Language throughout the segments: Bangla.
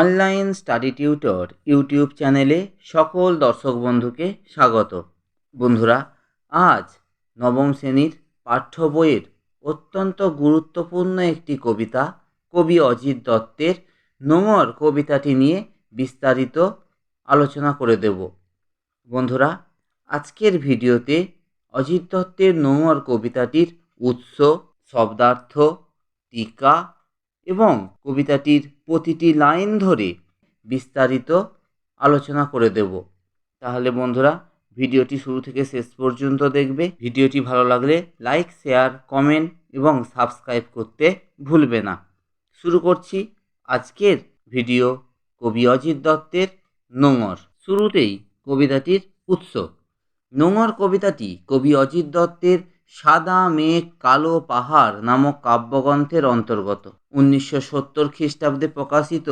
অনলাইন স্টাডি টিউটর ইউটিউব চ্যানেলে সকল দর্শক বন্ধুকে স্বাগত। বন্ধুরা, আজ নবম শ্রেণির পাঠ্য বইয়ের অত্যন্ত গুরুত্বপূর্ণ একটি কবিতা, কবি অজিত দত্তের নোঙর কবিতাটি নিয়ে বিস্তারিত আলোচনা করে দেব। বন্ধুরা, আজকের ভিডিওতে অজিত দত্তের নোঙর কবিতাটির উৎস, শব্দার্থ, টিকা এবং কবিতাটির প্রতিটি লাইন ধরে বিস্তারিত আলোচনা করে দেব। তাহলে বন্ধুরা, ভিডিওটি শুরু থেকে শেষ পর্যন্ত দেখবে। ভিডিওটি ভালো লাগলে লাইক, শেয়ার, কমেন্ট এবং সাবস্ক্রাইব করতে ভুলবে না। শুরু করছি আজকের ভিডিও কবি অজিত দত্তের নোঙর। শুরুতেই কবিতাটির উৎস। নোঙর কবিতাটি কবি অজিত দত্তের সাদা মেঘ কালো পাহাড় নামক কাব্যগ্রন্থের অন্তর্গত। উনিশশো সত্তর খ্রিস্টাব্দে প্রকাশিত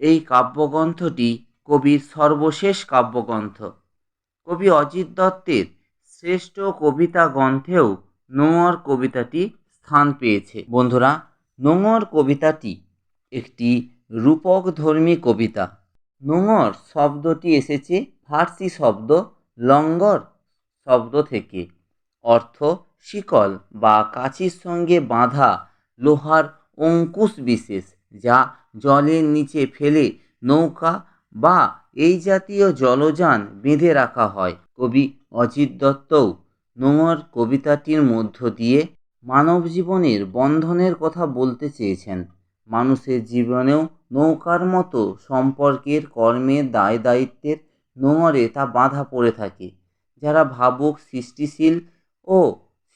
এই কাব্যগ্রন্থটি কবির সর্বশেষ কাব্যগ্রন্থ। কবি অজিত দত্তের শ্রেষ্ঠ কবিতা গ্রন্থেও নোঙর কবিতাটি স্থান পেয়েছে। বন্ধুরা, নোঙর কবিতাটি একটি রূপকধর্মী কবিতা। নোঙর শব্দটি এসেছে ফার্সি শব্দ লঙ্গর শব্দ থেকে। অর্থ শিকল বা কাছির সঙ্গে বাঁধা লোহার অঙ্কুশ বিশেষ, যা জলের নিচে ফেলে নৌকা বা এই জাতীয় জলযান বেঁধে রাখা হয়। কবি অজিত দত্তও নোঙর কবিতাটির মধ্য দিয়ে মানব জীবনের বন্ধনের কথা বলতে চেয়েছেন। মানুষের জীবনেও নৌকার মতো সম্পর্কের কর্মের দায় দায়িত্বের নোঙরে তা বাঁধা পড়ে থাকে, যারা ভাবুক সৃষ্টিশীল ও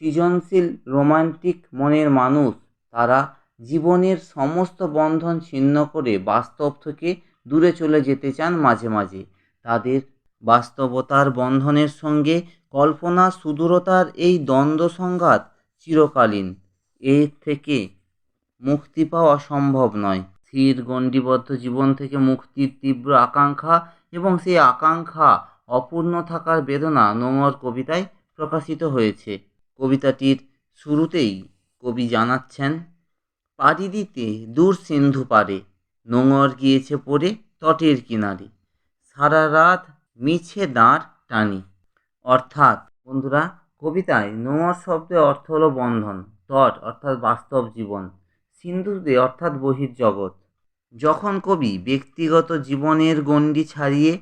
সৃজনশীল রোমান্টিক মনের মানুষ, তারা জীবনের সমস্ত বন্ধন ছিন্ন করে বাস্তব থেকে দূরে চলে যেতে চান মাঝে মাঝে। তাদের বাস্তবতার বন্ধনের সঙ্গে কল্পনা সুদূরতার এই দ্বন্দ্ব সংঘাত চিরকালীন। এর থেকে মুক্তি পাওয়া সম্ভব নয়। স্থির গণ্ডিবদ্ধ জীবন থেকে মুক্তির তীব্র আকাঙ্ক্ষা এবং সেই আকাঙ্ক্ষা অপূর্ণ থাকার বেদনা নোংর কবিতায় প্রকাশিত হয়েছে। কবিতাটির শুরুতেই কবি জানাচ্ছেন পাড়ি দিতে দূর সিন্ধু পারে, নোঙর গিয়েছে পড়ে তটের কিনারে, সারা রাত মিছে দাঁড় টানি। অর্থাৎ বন্ধুরা, কবিতায় নোঙর শব্দের অর্থ হলো বন্ধন, তট অর্থাৎ বাস্তব জীবন, সিন্ধুতে অর্থাৎ বহির্জগৎ। যখন কবি ব্যক্তিগত জীবনের গণ্ডি ছাড়িয়ে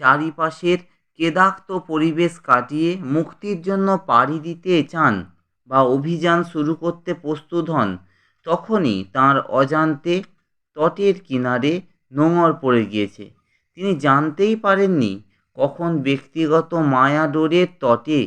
চারিপাশের কেদাক্ত পরিবেশ কাটিয়ে মুক্তির জন্য পাড়ি দিতে চান বা অভিযান শুরু করতে প্রস্তুত হন, তখনই তাঁর অজান্তে তটের কিনারে নোঙর পড়ে গিয়েছে। তিনি জানতেই পারেননি কখন ব্যক্তিগত মায়াডোরের তটে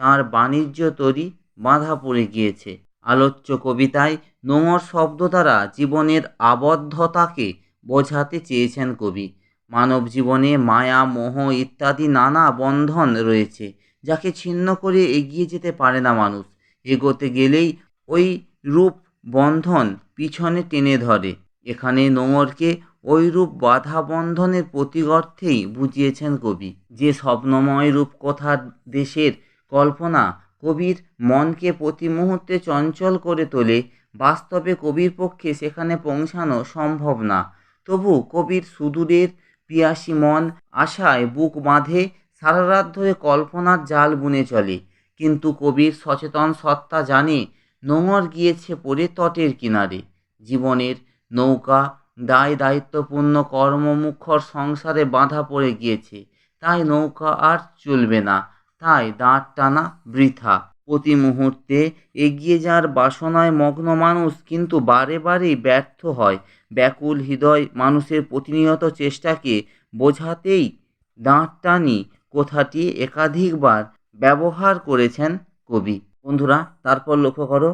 তাঁর বাণিজ্য তরি বাঁধা পড়ে গিয়েছে। আলোচ্য কবিতায় নোঙর শব্দ দ্বারা জীবনের আবদ্ধতাকে বোঝাতে চেয়েছেন কবি। মানব জীবনে মায়া, মোহ ইত্যাদি নানা বন্ধন রয়েছে, যাকে ছিন্ন করে এগিয়ে যেতে পারে না মানুষ। এগোতে গেলেই ওই রূপ বন্ধন পিছনে টেনে ধরে। এখানে নোঙরকে ওইরূপ বাধা বন্ধনের প্রতিগর্থেই বুঝিয়েছেন কবি। যে স্বপ্নময় রূপকথার দেশের কল্পনা কবির মনকে প্রতি মুহূর্তে চঞ্চল করে তোলে, বাস্তবে কবির পক্ষে সেখানে পৌঁছানো সম্ভব না। তবু কবির সুদূরের পিয়াসী মন আশায় বুক বাঁধে সারা রাত ধরে কল্পনার জাল বুনে চলে। কিন্তু কবির সচেতন সত্তা জানে নোঙর গিয়েছে পড়ে তটের কিনারে। জীবনের নৌকা দায় দায়িত্বপূর্ণ কর্মমুখর সংসারে বাঁধা পড়ে গিয়েছে। তাই নৌকা আর চলবে না, তাই দাঁড় টানা বৃথা। প্রতি মুহূর্তে এগিয়ে যাওয়ার বাসনায় মগ্ন মানুষ কিন্তু বারে বারেই ব্যর্থ হয়। ব্যাকুল হৃদয় মানুষের প্রতিনিয়ত চেষ্টাকে বোঝাতেই দাঁড় টানি কথাটি একাধিকবার ব্যবহার করেছেন কবি। বন্ধুরা, তারপর লক্ষ্য করো,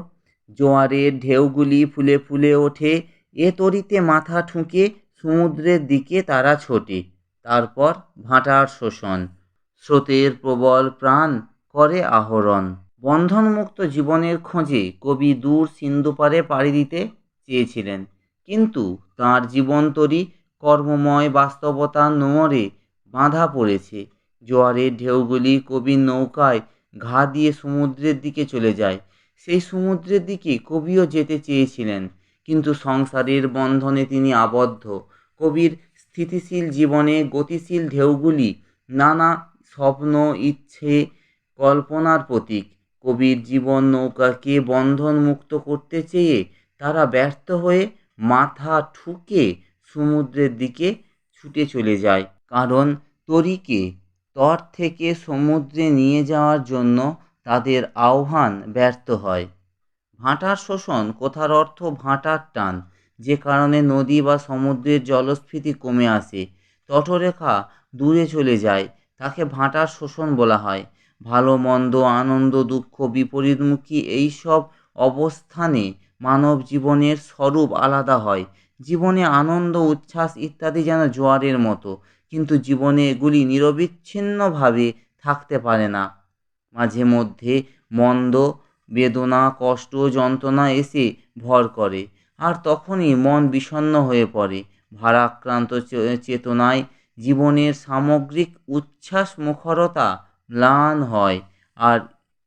জোয়ারের ঢেউগুলি ফুলে ফুলে ওঠে, এ তরিতে মাথা ঠুঁকে সমুদ্রের দিকে তারা ছোটে। তারপর ভাটার শোষণ, স্রোতের প্রবল প্রাণ করে আহরণ। বন্ধনমুক্ত জীবনের খোঁজে কবি দূর সিন্ধুপারে পাড়ি দিতে চেয়েছিলেন। কিন্তু তাঁর জীবনতরী কর্মময় বাস্তবতার নোঙরে বাঁধা পড়েছে। জোয়ারের ঢেউগুলি কবির নৌকায় ঘা দিয়ে সমুদ্রের দিকে চলে যায়। সেই সমুদ্রের দিকে কবিও যেতে চেয়েছিলেন, কিন্তু সংসারের বন্ধনে তিনি আবদ্ধ। কবির স্থিতিশীল জীবনে গতিশীল ঢেউগুলি নানা স্বপ্ন, ইচ্ছে, কল্পনার প্রতীক। কবির জীবন নৌকাকে বন্ধনমুক্ত করতে চেয়ে তারা ব্যর্থ হয়ে মাথা ঠুকে সমুদ্রের দিকে ছুটে চলে যায়। কারণ তরীকে তর থেকে সমুদ্রে নিয়ে যাওয়ার জন্য তাদের আহ্বান ব্যর্থ হয়। ভাঁটার শোষণ কথার অর্থ ভাঁটার টান, যে কারণে নদী বা সমুদ্রের জলস্ফীতি কমে আসে। তটরেখা দূরে চলে যায়, তাকে ভাঁটার শোষণ বলা হয়। ভালো, মন্দ, আনন্দ, দুঃখ, বিপরীতমুখী এই সব অবস্থানে মানব জীবনের স্বরূপ আলাদা হয়। জীবনে আনন্দ, উচ্ছ্বাস ইত্যাদি যেন জোয়ারের মতো, কিন্তু জীবনে এগুলি নিরবিচ্ছিন্নভাবে থাকতে পারে না। মাঝে মধ্যে মন্দ, বেদনা, কষ্ট, যন্ত্রণা এসে ভর করে, আর তখনই মন বিষণ্ণ হয়ে পড়ে। ভারাক্রান্ত চেতনায় জীবনের সামগ্রিক উচ্ছ্বাস মুখরতা ম্লান হয়, আর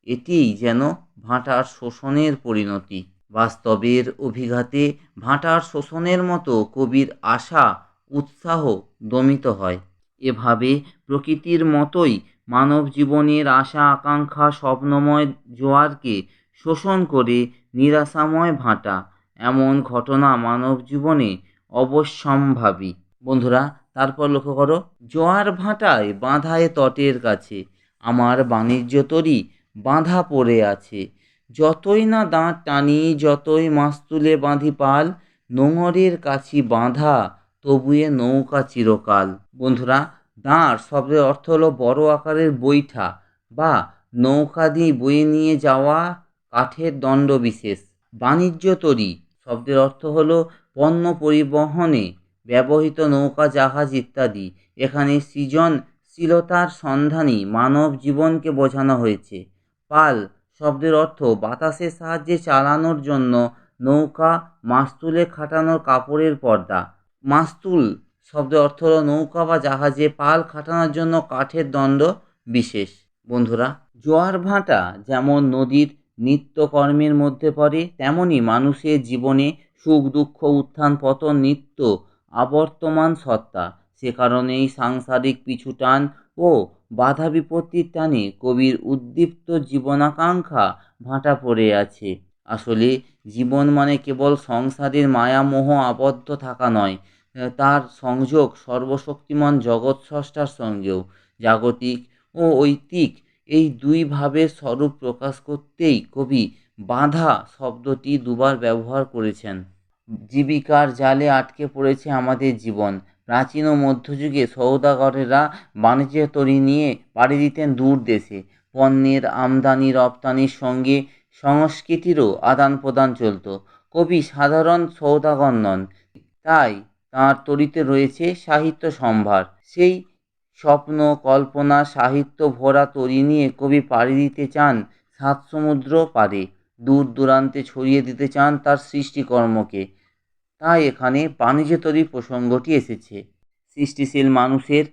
এটিই যেন ভাঁটার শোষণের পরিণতি। বাস্তবের অভিঘাতে ভাঁটার শোষণের মতো কবির আশা, উৎসাহ দমিত হয়। এভাবে প্রকৃতির মতোই মানব জীবনের আশা, আকাঙ্ক্ষা, স্বপ্নময় জোয়ারকে শোষণ করে নিরাশাময় ভাঁটা। এমন ঘটনা মানব জীবনে অবশ্যম্ভাবী। বন্ধুরা, তারপর লক্ষ্য করো, জোয়ার ভাঁটায় বাঁধায় তটের কাছে। আমার বাণিজ্য তরী বাঁধা পড়ে আছে। যতই না দাঁত টানি, যতই মাছ তুলে বাঁধি পাল, নোঙরের কাছি বাঁধা তবুয়ে নৌকা চিরকাল। বন্ধুরা, দাঁড় শব্দের অর্থ হলো বড় আকারের বৈঠা বা নৌকা দিয়ে বয়ে নিয়ে যাওয়া কাঠের দণ্ড বিশেষ। বাণিজ্য তরী শব্দের অর্থ হলো পণ্য পরিবহনে ব্যবহৃত নৌকা, জাহাজ ইত্যাদি। এখানে সৃজনশীলতার সন্ধানী মানব জীবনকে বোঝানো হয়েছে। পাল শব্দের অর্থ বাতাসের সাহায্যে চালানোর জন্য নৌকা, মাস্তুলে খাটানোর কাপড়ের পর্দা। মাস্তুল শব্দের অর্থ হলো নৌকা বা জাহাজে পাল খাটানোর জন্য কাঠের দণ্ড বিশেষ। বন্ধুরা, জোয়ার ভাঁটা যেমন নদীর নিত্যকর্মের মধ্যে পড়ে তেমনই মানুষের জীবনে সুখ দুঃখ উত্থান পতন নিত্য আবর্তমান সত্তা সে কারণেই সাংসারিক পিছুটান ও বাধা বিপত্তির টানে কবির উদ্দীপ্ত জীবনাকাঙ্ক্ষা ভাঁটা পড়ে আছে। আসলে জীবন মানে কেবল সংসারের মায়ামোহ আবদ্ধ থাকা নয়, তার সংযোগ সর্বশক্তিমান জগৎ স্রষ্টার সঙ্গেও। জাগতিক ও ঐতিক এই দুই ভাবের স্বরূপ প্রকাশ করতেই কবি বাঁধা শব্দটি দুবার ব্যবহার করেছেন। জীবিকার জালে আটকে পড়েছে আমাদের জীবন প্রাচীন ও মধ্যযুগে সৌদাগরেরা বাণিজ্য তরী নিয়ে পাড়ি দিতেন দূর দেশে। পণ্যের আমদানি, রপ্তানির সঙ্গে সংস্কৃতিরও আদান প্রদান চলত। কবি সাধারণ সৌদাগর নন, তাই তাঁর তরিতে রয়েছে সাহিত্য সম্ভার। সেই স্বপ্ন, কল্পনা, সাহিত্য ভরা তরি নিয়ে কবি পাড়ি দিতে চান সাত সমুদ্র পারে দূর দূরান্তে ছড়িয়ে দিতে চান তার সৃষ্টিকর্মকে। তাই এখানে বাণিজ্য তরি প্রসঙ্গটি এসেছে। সৃষ্টিশীল মানুষের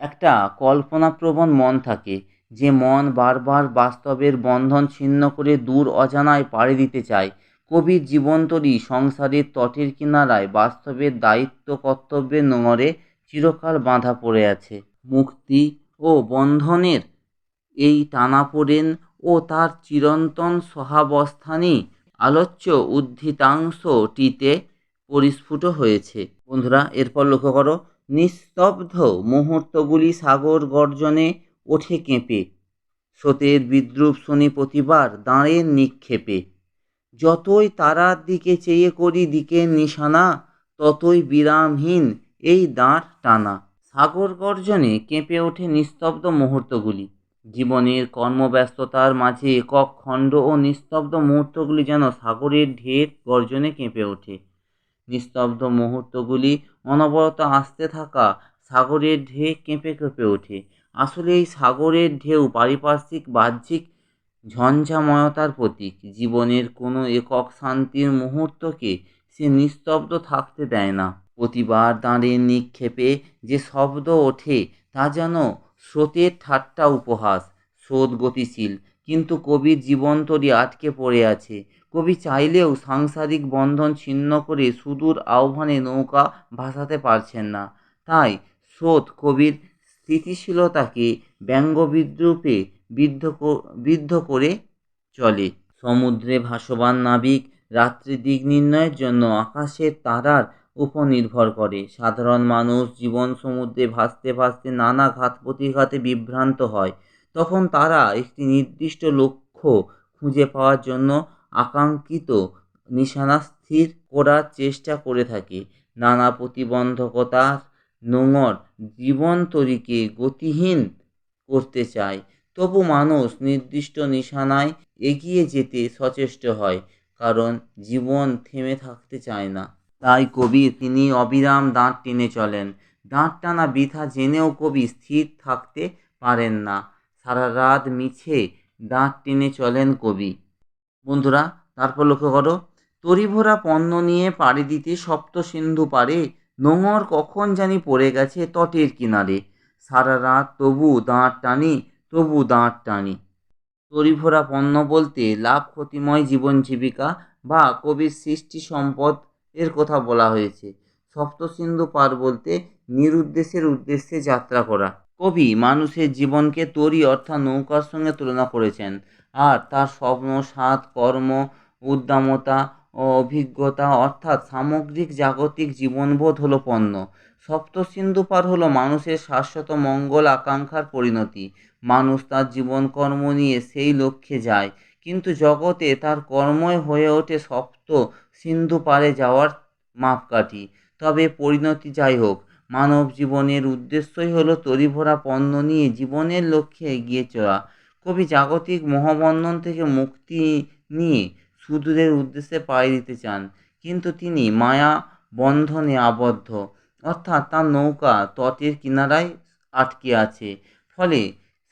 একটা কল্পনাপ্রবণ মন থাকে, যে মন বারবার বাস্তবের বন্ধন ছিন্ন করে দূর অজানায় পাড়ি দিতে চায়। কবির জীবনতরী সংসারের তটের কিনারায় বাস্তবের দায়িত্ব কর্তব্যের নোঙরে চিরকাল বাঁধা পড়ে আছে। মুক্তি ও বন্ধনের এই টানাপোড়েন ও তার চিরন্তন সহাবস্থানই আলোচ্য উদ্ধৃতাংশটিতে পরিস্ফুট হয়েছে। বন্ধুরা, এরপর লক্ষ্য করো, নিস্তব্ধ মুহূর্তগুলি সাগর গর্জনে ওঠে কেঁপে। স্রোতের বিদ্রুপ শুনি প্রতিবার দাঁড়ের নিক্ষেপে। যতই তারার দিকে চেয়ে করি দিকের নিশানা, ততই বিরামহীন এই দাঁড় টানা। সাগর গর্জনে কেঁপে ওঠে নিস্তব্ধ মুহূর্তগুলি। জীবনের কর্মব্যস্ততার মাঝে একক খণ্ড ও নিস্তব্ধ মুহূর্তগুলি যেন সাগরের ঢের গর্জনে কেঁপে ওঠে। নিস্তব্ধ মুহূর্তগুলি অনবরত আসতে থাকা সাগরের ঢেউ কেঁপে কেঁপে ওঠে। আসলে এই সাগরের ঢেউ পারিপার্শ্বিক, বাহ্যিক ঝঞ্ঝাময়তার প্রতীক। জীবনের কোনো একক শান্তির মুহূর্তকে সে নিস্তব্ধ থাকতে দেয় না। প্রতিবার দাঁড়ের নিক্ষেপে যে শব্দ ওঠে তা যেন স্রোতের ঠাট্টা উপহাস, স্রোত গতিশীল, কিন্তু কবির জীবনতরী আটকে পড়ে আছে। কবি চাইলেও সাংসারিক বন্ধন ছিন্ন করে সুদূর আহ্বানে নৌকা ভাসাতে পারছেন না। তাই স্রোত কবির স্থিতিশীলতাকে ব্যঙ্গবিদ্রুপে বিদ্ধ বিদ্ধ করে চলে। সমুদ্রে ভাসমান নাবিক রাত্রি দিক নির্ণয়ের জন্য আকাশের তারার উপর নির্ভর করে। সাধারণ মানুষ জীবন সমুদ্রে ভাসতে ভাসতে নানা ঘাত প্রতিঘাতে বিভ্রান্ত হয়। তখন তারা একটি নির্দিষ্ট লক্ষ্য খুঁজে পাওয়ার জন্য আকাঙ্ক্ষিত নিশানা স্থির করার চেষ্টা করে থাকে। নানা প্রতিবন্ধকতার নোঙর জীবনতরীকে গতিহীন করতে চায়। তবু মানুষ নির্দিষ্ট নিশানায় এগিয়ে যেতে সচেষ্ট হয়, কারণ জীবন থেমে থাকতে চায় না। তাই কবি তিনি অবিরাম দাঁত টেনে চলেন। দাঁত টানা বৃথা জেনেও কবি স্থির থাকতে পারেন না। সারা রাত মিছে দাঁত টেনে চলেন কবি। বন্ধুরা, তারপর লক্ষ্য করো, তরিভরা পণ্য নিয়ে পাড়ি দিতে সপ্ত সিন্ধু পারে, নোঙর কখন জানি পড়ে গেছে তটের কিনারে। সারা রাত তবু দাঁত টানি, তবু দাঁত টানি। তরিভরা পণ্য বলতে লাভ ক্ষতিময় জীবন জীবিকা বা কবির সৃষ্টি সম্পদ এর কথা বলা হয়েছে। সপ্তসিন্ধু পার বলতে নিরুদ্দেশের উদ্দেশ্যে যাত্রা করা। কবি মানুষের জীবনকে তরি অর্থাৎ নৌকার সঙ্গে তুলনা করেছেন। আর তার স্বপ্ন, স্বাদ, কর্ম, উদ্দামতা ও অভিজ্ঞতা অর্থাৎ সামগ্রিক জাগতিক জীবনবোধ হলো পণ্য। সপ্তসিন্ধু পার হলো মানুষের শাশ্বত মঙ্গল আকাঙ্ক্ষার পরিণতি। মানুষ তার জীবন কর্ম নিয়ে সেই লক্ষ্যে যায়, কিন্তু জগতে তার কর্মই হয়ে ওঠে সপ্ত সিন্ধু পারে যাওয়ার মাপকাঠি। তবে পরিণতি যাই হোক, মানব জীবনের উদ্দেশ্যই হলো তরিভরা পণ্য নিয়ে জীবনের লক্ষ্যে এগিয়ে চলা। কবি জাগতিক মহাবন্ধন থেকে মুক্তি নিয়ে সুদূরের উদ্দেশ্যে পাড়ি দিতে চান। কিন্তু তিনি মায়া বন্ধনে আবদ্ধ। অর্থাৎ তার নৌকা তটের কিনারায় আটকে আছে। ফলে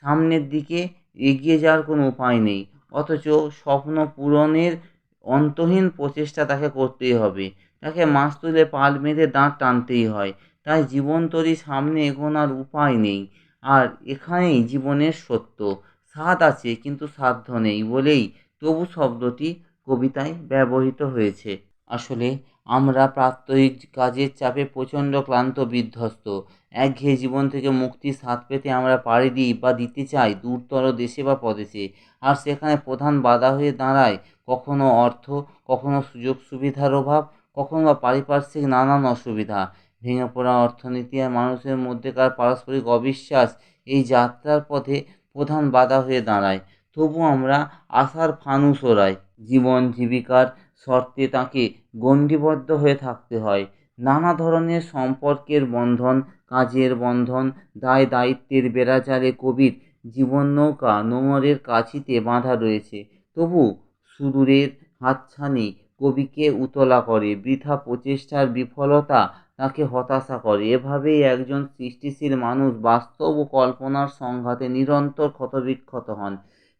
সামনের দিকে এগিয়ে যাওয়ার কোনো উপায় নেই। অথচ স্বপ্ন পূরণের অন্তহীন প্রচেষ্টা তাকে করতেই হবে। তাকে মাছ তুলে পাল বেঁধে দাঁত টানতেই হয়। তাই জীবন তরি সামনে এগোনার উপায় নেই। আর এখানেই জীবনের সত্য। স্বাদ আছে, কিন্তু সাধ্য নেই বলেই তবু শব্দটি কবিতায় ব্যবহৃত হয়েছে। আসলে আমরা প্রাত্যহিক কাজের চাপে প্রচণ্ড ক্লান্ত, বিধ্বস্ত। একঘেয়ে জীবন থেকে মুক্তির স্বাদ পেতে আমরা পাড়ি দিই বা দিতে চাই দূরতর দেশে বা প্রদেশে আর সেখানে প্রধান বাধা হয়ে দাঁড়ায় কখনো অর্থ, কখনো সুযোগ সুবিধার অভাব, কখনো বা পারিপার্শ্বিক নানান অসুবিধা। ভেঙে পড়া অর্থনীতি আর মানুষের মধ্যেকার পারস্পরিক অবিশ্বাস এই যাত্রার পথে প্রধান বাধা হয়ে দাঁড়ায়। তবু আমরা আশার ফানুস ওড়াই জীবন জীবিকার শর্তে তাকে গণ্ডিবদ্ধ হয়ে থাকতে হয়। নানা ধরনের সম্পর্কের বন্ধন, কাজের বন্ধন, দায় দায়িত্বের বেড়াজালে কবির জীবন নৌকা নোঙরের কাছিতে বাঁধা রয়েছে। তবু সুদূরের হাতছানি কবিকে উতলা করে। বৃথা প্রচেষ্টার বিফলতা তাকে হতাশা করে। এভাবেই একজন সৃষ্টিশীল মানুষ বাস্তব ও কল্পনার সংঘাতে নিরন্তর ক্ষতবিক্ষত হন।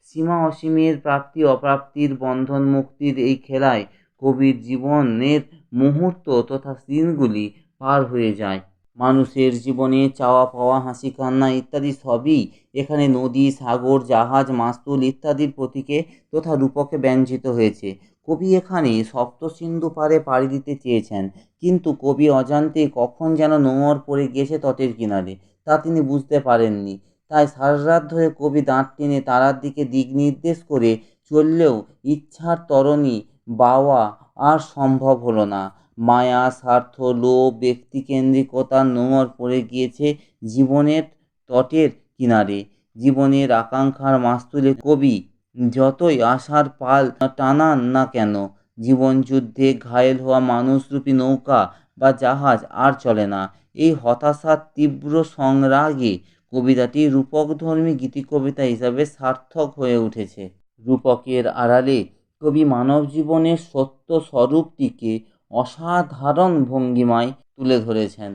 সীমা অসীমের প্রাপ্তি, অপ্রাপ্তির বন্ধন মুক্তির এই খেলায় কবির জীবনের মুহূর্ত তথা দিনগুলি পার হয়ে যায়। মানুষের জীবনে চাওয়া পাওয়া, হাসি কান্না ইত্যাদি সবই এখানে নদী, সাগর, জাহাজ, মাস্তুল ইত্যাদির প্রতীকে তথা রূপকে ব্যঞ্জিত হয়েছে। কবি এখানে সপ্তসিন্ধু পারে পাড়ি দিতে চেয়েছেন, কিন্তু কবি অজান্তে কখন যেন নোঙর পড়ে গিয়েছে তটের কিনারে, তা তিনি বুঝতে পারেননি। তাই সারা রাত ধরে কবি দাঁত টেনে তারার দিকে দিক নির্দেশ করে চললেও ইচ্ছার তরণী বাওয়া আর সম্ভব হলো না। মায়া, স্বার্থ, লোভ ব্যক্তিকেন্দ্রিকতার নোঙর পড়ে গিয়েছে জীবনের তটের কিনারে। জীবনের আকাঙ্ক্ষার মাস্তুলে কবি যতই আশার পাল টানান না কেন জীবন যুদ্ধে ঘায়েল হওয়া মানুষরূপী নৌকা বা জাহাজ আর চলে না। এই হতাশার তীব্র সংরাগে কবিতাটি রূপকধর্মী গীতিকবিতা হিসাবে সার্থক হয়ে উঠেছে। রূপকের আড়ালে কবি মানব জীবনের সত্য স্বরূপটিকে অসাধারণ ভঙ্গিমায় তুলে ধরেছেন।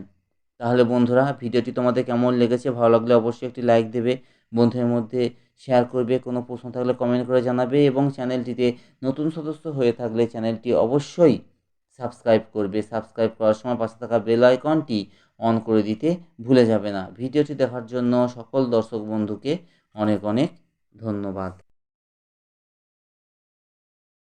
তাহলে বন্ধুরা, ভিডিওটি তোমাদের কেমন লেগেছে? ভালো লাগলে অবশ্যই একটি লাইক দেবে, বন্ধুদের মধ্যে শেয়ার করবে, কোনো প্রশ্ন থাকলে কমেন্ট করে জানাবে এবং চ্যানেলটিতে নতুন সদস্য হয়ে থাকলে চ্যানেলটি অবশ্যই সাবস্ক্রাইব করবে। সাবস্ক্রাইব করার সময় পাশে থাকা বেল আইকনটি অন করে দিতে ভুলে যাবে না। ভিডিওটি দেখার জন্য সকল দর্শক বন্ধুকে অনেক অনেক ধন্যবাদ।